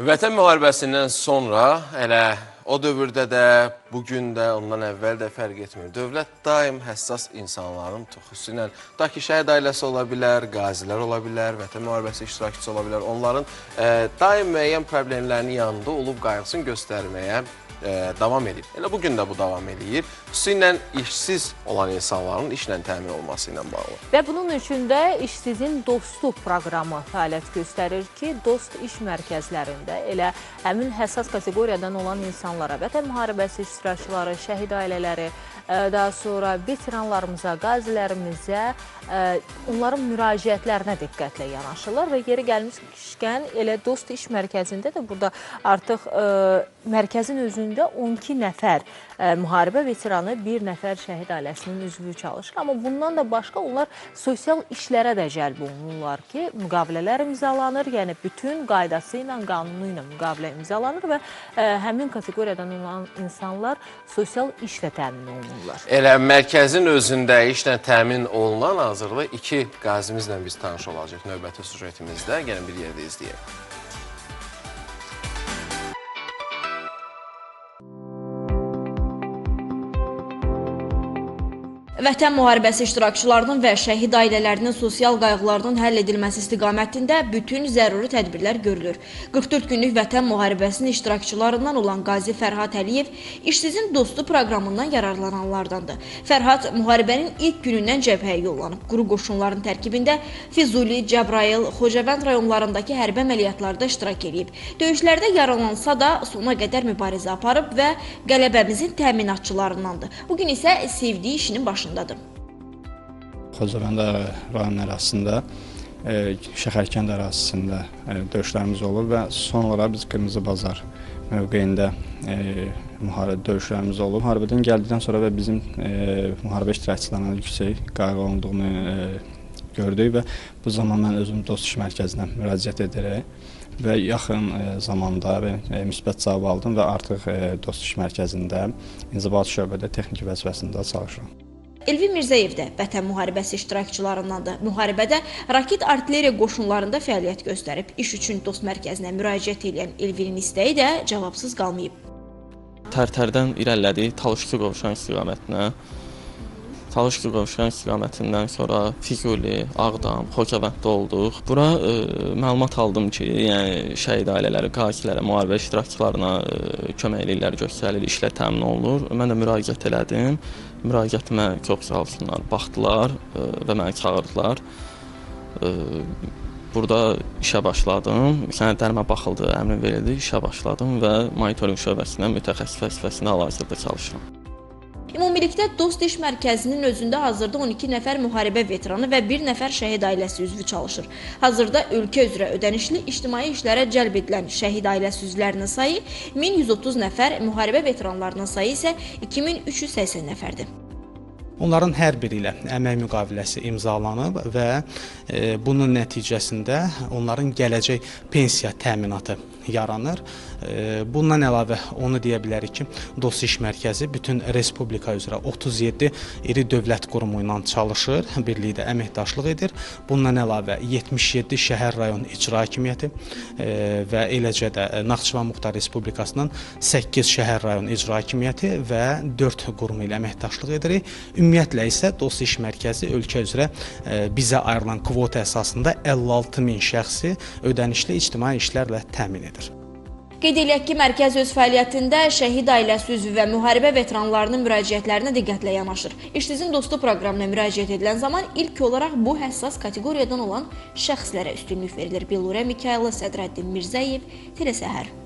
Vətən müharibəsindən sonra elə o dövrdə də, bu gün də, ondan əvvəl də fərq etmir. Dövlət daim həssas insanların, xüsusilə tutaq ki, şəhid ailəsi ola bilər, qazilər ola bilər, vətən müharibəsi iştirakçısı ola bilər. Onların e, daim müəyyən problemlərinin yanında olub qayğısını göstərməyə e, davam edir. Elə bu gün də bu davam edir. Xüsusilə işsiz olan insanların işlə təmin olması ilə bağlı. Və bunun üçün də İşsizin Dostu proqramı fəaliyyət göstərir ki, Dost iş mərkəzlərində elə həmin həssas kateqoriyadan olan insanlara, vətən müharibəsi iştirakçıları, şəhid ailələri, ə, daha sonra veteranlarımıza, qazilərimizə ə, onların müraciətlərinə diqqətlə yanaşırlar və yeri gəlmişkən elə Dost iş mərkəzində də burada artıq ə, mərkəzin özündə 12 nəfər ə, müharibə veteranı, bir nəfər şəhid ailəsinin üzvü çalışır. Amma bundan da başqa onlar sosial işlərə də cəlb olunurlar ki, müqavilələr imzalanır, yəni bütün qaydası ilə, qanunu ilə müqavilə imzalanır və ə, həmin kateqoriyadan olan insanlar sosial işlə təmin olunurlar. Elə mərkəzin özündə işlə təmin olunan hazırda iki qazimizlə biz tanış olacaq növbəti sujetimizdə. Gəlin bir yerdə izləyək. Vətən müharibəsi iştirakçılarının və şəhid ailələrinin sosial qayğılarının həll edilməsi istiqamətində bütün zəruri tədbirlər görülür. 44 günlük Vətən müharibəsinin iştirakçılarından olan Qazi Fərhad Əliyev işsizin dostu proqramından yararlananlardandır. Fərhad müharibənin ilk günündən cəbhəyə yollanıb. Quru qoşunların tərkibində Füzuli, Cəbrayıl, Xocavənd rayonlarındakı hərbi əməliyyatlarda iştirak edib. Döyüşlərdə yaralansa da sona qədər mübarizə aparıb və qələbəmizin təminatçılarındandır. Bu gün isə sevdiyi işinin başındadır. Xocavənd rayon ərazisində, e, Şəhərkənd ərazisində e, döyüşlərimiz olub və son olaraq biz Qırmızı Bazar mövqeyində e, müharibə döyüşlərimiz olub. Müharibədən gəldikdən sonra və bizim müharibə iştirakçılarına yüksək qayğı olduğunu e, gördük və bu zaman mən özüm dost iş mərkəzinə müraciət edərək və yaxın e, zamanda və e, müsbət cavab aldım və artıq e, dost iş mərkəzində inzibati şöbədə texniki vəzifəsində çalışıram. Elvi Mirzəyev də Vətən müharibəsi iştirakçılarındandır. Müharibədə raket artilleriya qoşunlarında fəaliyyət göstərib. İş üçün dost mərkəzinə müraciət edən Elvinin istəyi də cavabsız qalmayıb. Tərtərdən irəlilədik Talışqı qovşan istiqamətinə. Talışqı qovşan istiqamətindən sonra Füzuli, Ağdam, Xocavənddə olduq. Bura ə, məlumat aldım ki, yəni şəhid ailələri, qazilərə, müharibə iştirakçılarına ə, kömək eləyirlər, göstərilir, işlə təmin olunur. Mən də müraciət elədim. Müraciətimə çox sağ olsunlar, baxdılar ə, və məni çağırdılar. Ə, Burada işə başladım. Sənədlərimə baxıldı, əmr verildi, işə başladım və monitorinq şöbəsində mütəxəssis vəzifəsində hal-hazırda çalışıram. Ümumilikdə Dost İş Mərkəzinin özündə hazırda 12 nəfər müharibə veteranı və 1 nəfər şəhid ailəsi üzvü çalışır. Hazırda ölkə üzrə ödənişli ictimai işlərə cəlb edilən şəhid ailəsi üzvlərinin sayı 1130 nəfər, müharibə veteranlarının sayı isə 2380 nəfərdir. Onların hər biri ilə əmək müqaviləsi imzalanıb və e, bunun nəticəsində onların gələcək pensiya təminatı yaranır. E, bundan əlavə onu deyə bilərik ki, Dost İş Mərkəzi bütün respublika üzrə 37 iri dövlət qurumu ilə çalışır, birlikdə əməkdaşlıq edir. Bundan əlavə 77 şəhər rayon icra hakimiyyəti e, və eləcə də Naxçıvan Muxtar Respublikasının 8 şəhər rayon icra hakimiyyəti və 4 qurum ilə əməkdaşlıq edirik. Ümumiyyətlə isə Dost İş Mərkəzi ölkə üzrə e, bizə ayrılan kvota əsasında 56 min şəxsi ödənişli ictimai işlərlə təmin edir. Qeyd eləyək ki, mərkəz öz fəaliyyətində şəhid ailəsi üzvü və müharibə veteranlarının müraciətlərinə diqqətlə yanaşır. İşsizin dostu proqramına müraciət edilən zaman ilk olaraq bu həssas kateqoriyadan olan şəxslərə üstünlük verilir. Billurə Mikayılı, Sədrəddin Mirzəyev, Telesəhər.